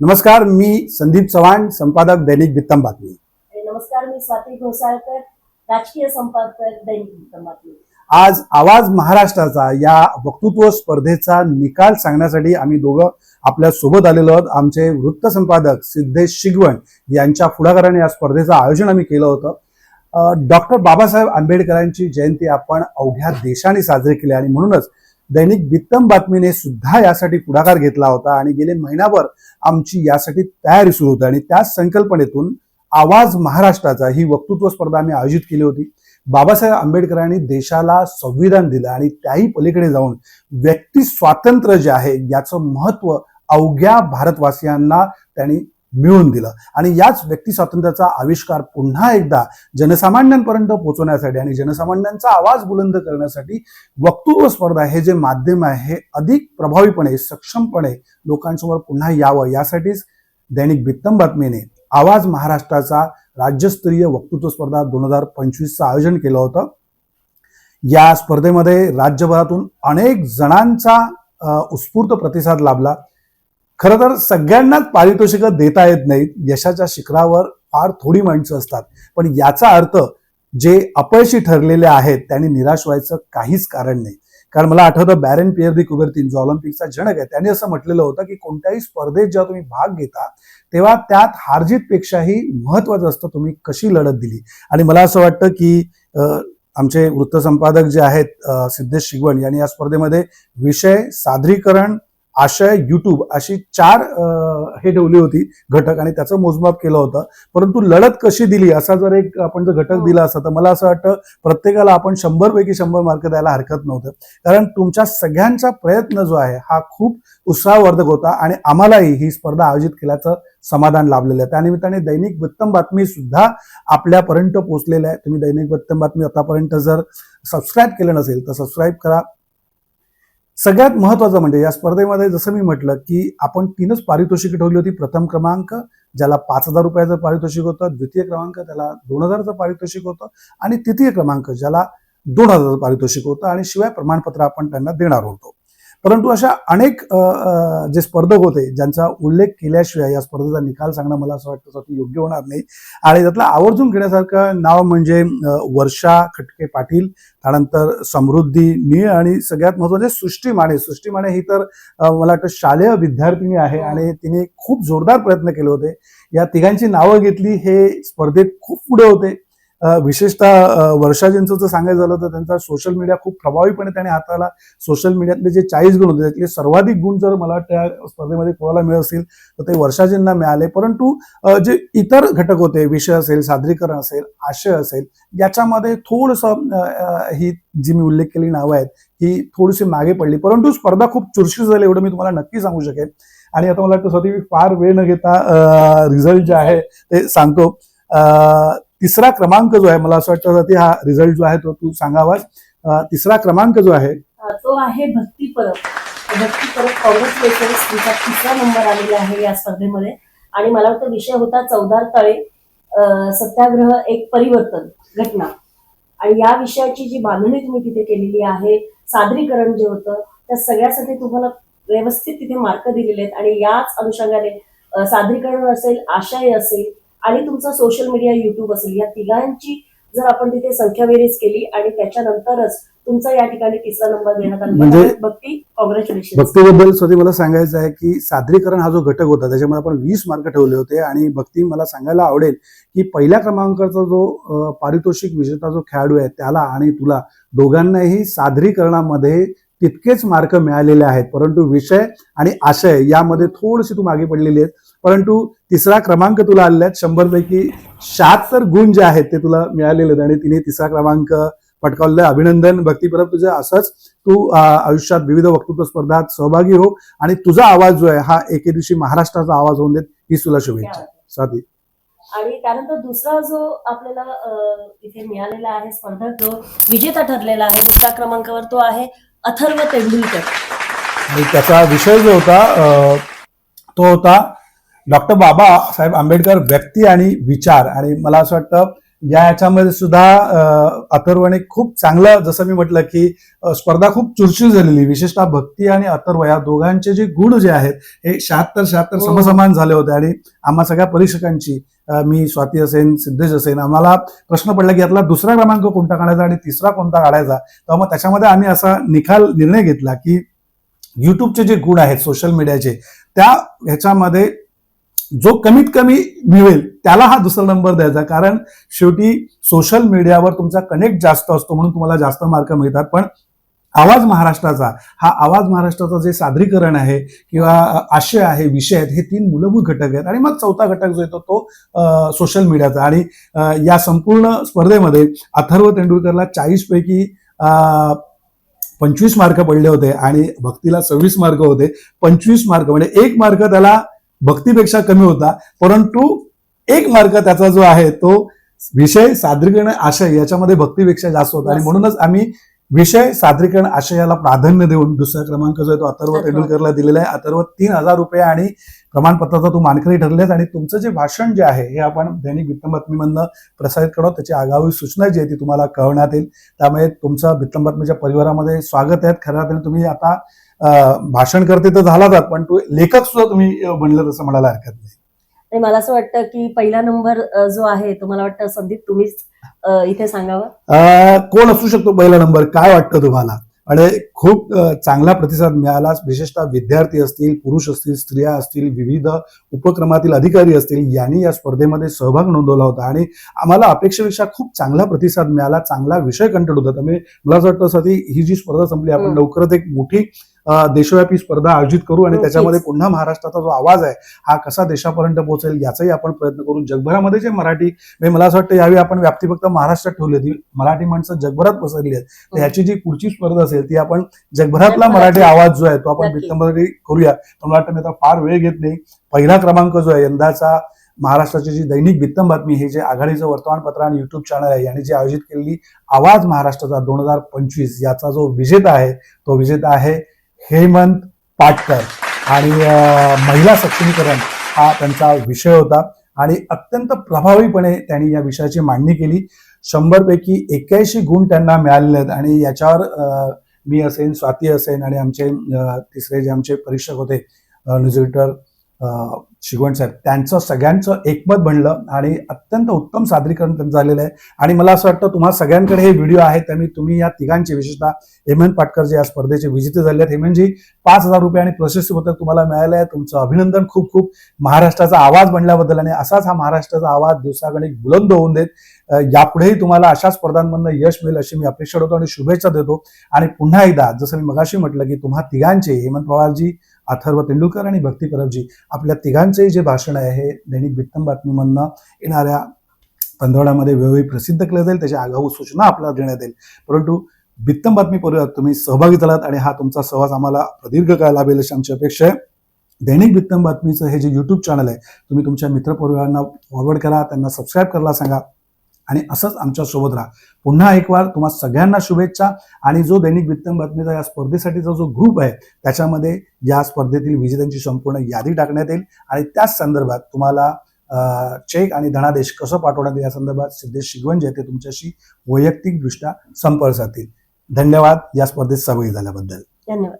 नमस्कार मी संदीप चव्हाण संपादक दैनिक बित्तम बातमी. नमस्कार मी स्वाती घोसाळकर राजकीय संपादक दैनिक वृत्तमातमी आज आवाज महाराष्ट्राचा या वक्तृत्व स्पर्धेचा निकाल सांगण्यासाठी आम्ही दोघं आपल्यासोबत आलेलो आहोत. आमचे वृत्त संपादक सिद्धेश शिगवण यांच्या पुढाकाराने या स्पर्धेचं आयोजन आम्ही केलं होतं. डॉक्टर बाबासाहेब आंबेडकरांची जयंती आपण अवघ्या देशाने साजरी केली आणि म्हणूनच दैनिक बित्तम बातमीने सुद्धा यासाठी पुढाकार घेतला होता आणि गेले महिनाभर आमची यासाठी तयारी सुरू होती. आणि त्याच संकल्पनेतून आवाज महाराष्ट्राचा ही वक्तृत्व स्पर्धा आम्ही आयोजित केली होती. बाबासाहेब आंबेडकरांनी देशाला संविधान दिलं आणि त्याही पलीकडे जाऊन व्यक्ती स्वातंत्र्य जे आहे याचं महत्त्व अवघ्या भारतवासियांना त्यांनी मिळवून दिलं. आणि याच व्यक्ती स्वातंत्र्याचा आविष्कार पुन्हा एकदा जनसामान्यांपर्यंत पोहोचवण्यासाठी आणि जनसामान्यांचा आवाज बुलंद करण्यासाठी वक्तृत्व स्पर्धा हे जे माध्यम आहे हे अधिक प्रभावीपणे सक्षमपणे लोकांसमोर पुन्हा यावं यासाठीच दैनिक बित्तम बातमीने आवाज महाराष्ट्राचा राज्यस्तरीय वक्तृत्व स्पर्धा दोन हजार पंचवीसचं आयोजन केलं होतं. या स्पर्धेमध्ये राज्यभरातून अनेक जणांचा उत्स्फूर्त प्रतिसाद लाभला. खरं तर सगळ्यांनाच पारितोषिकं देता येत नाहीत. यशाच्या शिखरावर फार थोडी माणसं असतात. पण याचा अर्थ जे अपयशी ठरलेले आहेत त्यांनी निराश व्हायचं काहीच कारण नाही. कारण मला आठवतं बॅरन पियर दी कुबेरतीन जो ऑलिम्पिकचा जनक आहे त्यांनी असं म्हटलेलं होतं की कोणत्याही स्पर्धेत जेव्हा तुम्ही भाग घेता तेव्हा त्यात हारजीतपेक्षाही महत्वाचं असतं तुम्ही कशी लढत दिली. आणि मला असं वाटतं की आमचे वृत्तसंपादक जे आहेत सिद्धेश शिगवण यांनी या स्पर्धेमध्ये विषय सादरीकरण आशय युट्यूब अशी चार हे ठेवली होती घटक आणि त्याचं मोजमाप केलं होतं. परंतु लढत कशी दिली? असा जर एक आपण जर घटक हो. दिला असता तर मला असं वाटतं प्रत्येकाला आपण शंभर पैकी शंभर मार्क द्यायला हरकत नव्हतं. कारण तुमच्या सगळ्यांचा प्रयत्न जो आहे हा खूप उत्साहवर्धक होता आणि आम्हालाही ही स्पर्धा आयोजित केल्याचं समाधान लाभलेलं आहे. त्यानिमित्ताने दैनिक वृत्तम बातमी सुद्धा आपल्यापर्यंत पोहोचलेलं आहे तुम्ही दैनिक वृत्तम बातमी आतापर्यंत जर सबस्क्राईब केलं नसेल तर सबस्क्राईब करा. सगळ्यात महत्वाचं म्हणजे या स्पर्धेमध्ये जसं मी म्हटलं की आपण तीनच पारितोषिकं ठेवली होती. प्रथम क्रमांक ज्याला पाच हजार रुपयाचं पारितोषिक होतं. द्वितीय क्रमांक त्याला दोन हजारचं पारितोषिक होतं. आणि तृतीय क्रमांक ज्याला दोन हजारचं पारितोषिक होतं. आणि शिवाय प्रमाणपत्र आपण त्यांना देणार होतो. परंतु अशा अनेक जे स्पर्धक होते ज्यांचा उल्लेख केल्याशिवाय या स्पर्धेचा निकाल सांगणं मला असं वाटतं स्वतः योग्य होणार नाही. आणि त्यातलं आवर्जून घेण्यासारखं नाव म्हणजे वर्षा खटके पाटील त्यानंतर समृद्धी निळ आणि सगळ्यात महत्त्वाचे सृष्टी माने. सृष्टी माने ही तर मला वाटतं शालेय विद्यार्थिनी आहे आणि तिने खूप जोरदार प्रयत्न केले होते. या तिघांची नावं घेतली हे स्पर्धेत खूप पुढे होते. विशेषतः वर्षाजींचं जर सांगायचं झालं तर त्यांचा सोशल मीडिया खूप प्रभावीपणे त्याने हाताळला सोशल मीडियातले जे चाळीस गुण होते त्यातले सर्वाधिक गुण जर मला त्या स्पर्धेमध्ये कोणाला मिळत असतील तर ते वर्षाजींना मिळाले. परंतु जे इतर घटक होते विषय असेल सादरीकरण असेल आशय असेल याच्यामध्ये थोडंसं ही जी मी उल्लेख केलेली नावं आहेत ही थोडीशी मागे पडली. परंतु स्पर्धा खूप चुरशी झाली एवढं मी तुम्हाला नक्की सांगू शकेन. आणि आता मला वाटतं स्वतः मी फार वेळ न घेता रिझल्ट जे आहे ते सांगतो. तिसरा क्रमांक जो आहे मला असं वाटतं की हा रिझल्ट जो आहे तो तू सांगावास. तिसरा क्रमांक जो आहे तो आहे भक्ती परब. भक्ती परब काँग्रेस तुमचा तिसरा नंबर आलेला आहे या स्पर्धेमध्ये. आणि मला वाटतं विषय होता चौदार तळे सत्याग्रह एक परिवर्तन घटना. आणि या विषयाची जी बांधणी तुम्ही तिथे केलेली आहे सादरीकरण जे होतं त्या सगळ्यासाठी तुम्हाला व्यवस्थित तिथे मार्क दिलेले आहेत. आणि याच अनुषंगाने सादरीकरण असेल आशय असेल आणि तुमचा सोशल मीडिया युट्यूब असेल या तिघांची जर आपण तिथे संख्या बेरीज केली आणि त्याच्यानंतरच तुमचा या ठिकाणी तिसरा नंबर देण्यात आला म्हणजे-. भक्ती कॉंग्रॅच्युलेशन भक्तीबद्दल स्वतः मला सांगायचं आहे की सादरीकरण हा जो घटक होता त्याच्यामध्ये आपण वीस मार्क ठेवले होते आणि भक्ती मला सांगायला आवडेल की पहिल्या क्रमांकाचा जो पारितोषिक विजेता जो खेळाडू आहे त्याला आणि तुला दोघांनाही सादरीकरणामध्ये तितकेच मार्क मिळालेले आहेत परंतु विषय आणि आशय यामध्ये थोडीशी तू मागे पडलेली आहे परंतु तिसरा क्रमांक तुला आलेला शंभर पैकी शहात्तर गुण जे आहेत ते तुला मिळालेले आहेत. आणि तिने तिसरा क्रमांक पटकावलेला. अभिनंदन भक्ती परत तुझं असंच. तू आयुष्यात विविध वक्तृत्व स्पर्धात सहभागी हो. आणि तुझा आवाज जो आहे हा एके दिवशी महाराष्ट्राचा आवाज होऊन देत. ही तुला शुभेच्छा. स्वाती. आणि त्यानंतर दुसरा जो आपल्याला इथे मिळालेला आहे स्पर्धक जो विजेता ठरलेला आहे दुसऱ्या क्रमांकावर तो आहे अथर्व तेंडुलकर. आणि त्याचा विषय जो होता तो होता डॉक्टर बाबासाहेब आंबेडकर व्यक्ती आणि विचार. आणि मला असं वाटतं या याच्यामध्ये सुद्धा अथर्वने खूप चांगलं जसं मी म्हटलं की स्पर्धा खूप चुरचूर झालेली. विशेषतः भक्ती आणि अथर्व या दोघांचे जे गुण जे आहेत हे शहात्तर शहात्तर हो. समसमान झाले होते. आणि आम्हा सगळ्या परीक्षकांची मी स्वाती असेन सिद्धेश असेन आम्हाला प्रश्न पडला की यातला दुसरा क्रमांक कोणता काढायचा आणि तिसरा कोणता काढायचा? तर मग त्याच्यामध्ये आम्ही असा निकाल निर्णय घेतला की युट्यूबचे जे गुण आहेत सोशल मीडियाचे त्या ह्याच्यामध्ये जो कमीत कमी मिळेल त्याला हा दुसरा नंबर द्यायचा. कारण शेवटी सोशल मीडियावर तुमचा कनेक्ट जास्त असतो म्हणून तुम्हाला जास्त मार्क मिळतात. पण आवाज महाराष्ट्राचा हा आवाज महाराष्ट्राचा जे सादरीकरण आहे किंवा आशय आहे विषय आहेत हे तीन मूलभूत घटक आहेत. आणि मग चौथा घटक जो येतो तो सोशल मीडियाचा आणि या संपूर्ण स्पर्धेमध्ये अथर्व तेंडुलकरला चाळीस पैकी पंचवीस मार्क पडले होते आणि भक्तीला सव्वीस मार्क होते. पंचवीस मार्क म्हणजे एक मार्क त्याला भक्तीपेक्षा कमी होता. परंतु एक मार्क त्याचा जो आहे तो विषय सादरीकरण आशय याच्यामध्ये भक्तीपेक्षा जास्त होता. आणि. म्हणूनच आम्ही विषय सादरीकरण आशयाला प्राधान्य देऊन दुसरा क्रमांक जो आहे तो अथर्व. तेंडुलकरला दिलेला आहे. अथर्व तीन हजार रुपये आणि प्रमाणपत्राचा तू मानकरी ठरलेस आणि तुमचं जे भाषण जे आहे हे आपण दैनिक वृत्तबातमीमधनं प्रसारित करू त्याची आगावी सूचना जी आहे ती तुम्हाला कळवण्यात येईल. त्यामुळे तुमचं वृत्तबातमीच्या परिवारामध्ये स्वागत आहे. खऱ्या अर्थाने तुम्ही आता भाषण करते तर झालाच पण तू लेखक सुद्धा तुम्ही बनलं तसं म्हणायला हरकत नाही. आणि मला असं वाटतं की पहिला नंबर जो आहे तो मला वाटतं संदीप तुम्हीच इथे सांगावं. कोण असू शकतो पहिला नंबर? काय वाटतं तुम्हाला? आणि खूप चांगला प्रतिसाद मिळाला विशेषतः विद्यार्थी असतील पुरुष असतील स्त्रिया असतील विविध उपक्रमातील अधिकारी असतील यांनी या स्पर्धेमध्ये सहभाग नोंदवला होता. आणि आम्हाला अपेक्षेपेक्षा खूप चांगला प्रतिसाद मिळाला. चांगला विषय कंटेंट होता. त्यामुळे मला असं वाटतं ही जी स्पर्धा संपली आपण. लवकरच एक मोठी देशव्यापी स्पर्धा आयोजित करू आणि नक्कीच. त्याच्यामध्ये पुन्हा महाराष्ट्राचा जो आवाज आहे हा कसा देशापर्यंत पोहोचेल याचाही आपण प्रयत्न करू जगभरामध्ये जे मराठी म्हणजे मला असं वाटतं यावेळी आपण व्याप्ती फक्त महाराष्ट्रात ठेवली होती मराठी माणसं जगभरात पसरली आहेत तर ह्याची जी पुढची स्पर्धा असेल ती आपण जगभरातला जगभरात. मराठी आवाज जो आहे तो आपण. वृत्तमध्ये करूया तर मला वाटतं मी आता फार वेळ घेत नाही पहिला क्रमांक जो आहे यंदाचा महाराष्ट्राची जी दैनिक वित्तम बातमी हे जे आघाडीचं वर्तमानपत्र आणि युट्यूब चॅनल आहे यांनी जी आयोजित केलेली आवाज महाराष्ट्राचा दोन हजार पंचवीस याचा जो विजेता आहे तो विजेता आहे हेमंत पाटकर आणि महिला सक्षमीकरण हा त्यांचा विषय होता. आणि अत्यंत प्रभावीपणे त्यांनी या विषयाची मांडणी केली. शंभरपैकी एक्क्याऐंशी गुण त्यांना मिळालेले आहेत आणि याच्यावर मी असेन स्वाती असेन आणि आमचे तिसरे जे आमचे परीक्षक होते न्यूज एडिटर शिगवण साहेब त्यांचं सगळ्यांचं एकमत बनलं आणि अत्यंत उत्तम सादरीकरण त्यांचं झालेलं आहे. आणि मला असं वाटतं तुम्हाला सगळ्यांकडे हे व्हिडिओ आहेत त्यामुळे तुम्ही या तिघांचे विशेषतः हेमंत पाटकर जे या स्पर्धेचे विजेते झाले आहेत हेमंतजी पाच हजार रुपये आणि प्रशस्ती पत्रक तुम्हाला मिळालं आहे. तुमचं अभिनंदन खूप खूप महाराष्ट्राचा आवाज बनल्याबद्दल आणि असाच हा महाराष्ट्राचा आवाज दिवसागणिक बुलंद होऊन देत यापुढेही तुम्हाला अशा स्पर्धांमधनं यश मिळेल अशी मी अपेक्षा होतो आणि शुभेच्छा देतो. आणि पुन्हा एकदा जसं मी मगाशी म्हटलं की तुम्हा तिघांचे हेमंत पवारजी अथर्व तेंडुलकर आणि भक्ती परबजी आपल्या तिघांचेही जे भाषण आहे हे दैनिक वित्तम बातमीमधनं येणाऱ्या पंधरवड्यामध्ये वेळोवेळी प्रसिद्ध केलं जाईल. त्याची आगाऊ सूचना आपल्याला देण्यात येईल. परंतु बित्तम बातमी परिवारात तुम्ही सहभागी झालात आणि हा तुमचा सहवास आम्हाला प्रदीर्घ काळ लाभेल अशी आमची अपेक्षा आहे. दैनिक बित्तम बातमीचं हे जे यूट्यूब चॅनल आहे तुम्ही तुमच्या मित्रपरिवारांना फॉरवर्ड करा त्यांना सबस्क्राईब करायला सांगा. आणि असंच आमच्यासोबत राहा. पुन्हा एक वार तुम्हा सगळ्यांना शुभेच्छा. आणि जो दैनिक वित्तम बातमीचा या स्पर्धेसाठीचा जो ग्रुप आहे त्याच्यामध्ये या स्पर्धेतील विजेत्यांची संपूर्ण यादी टाकण्यात येईल. आणि त्याच संदर्भात तुम्हाला चेक आणि धनादेश कसं पाठवण्यात येईल या संदर्भात सिद्धेश शिगवंजे ते तुमच्याशी वैयक्तिकदृष्ट्या संपर्क साधतील. धन्यवाद. या स्पर्धेत सहभागी झाल्याबद्दल. धन्यवाद.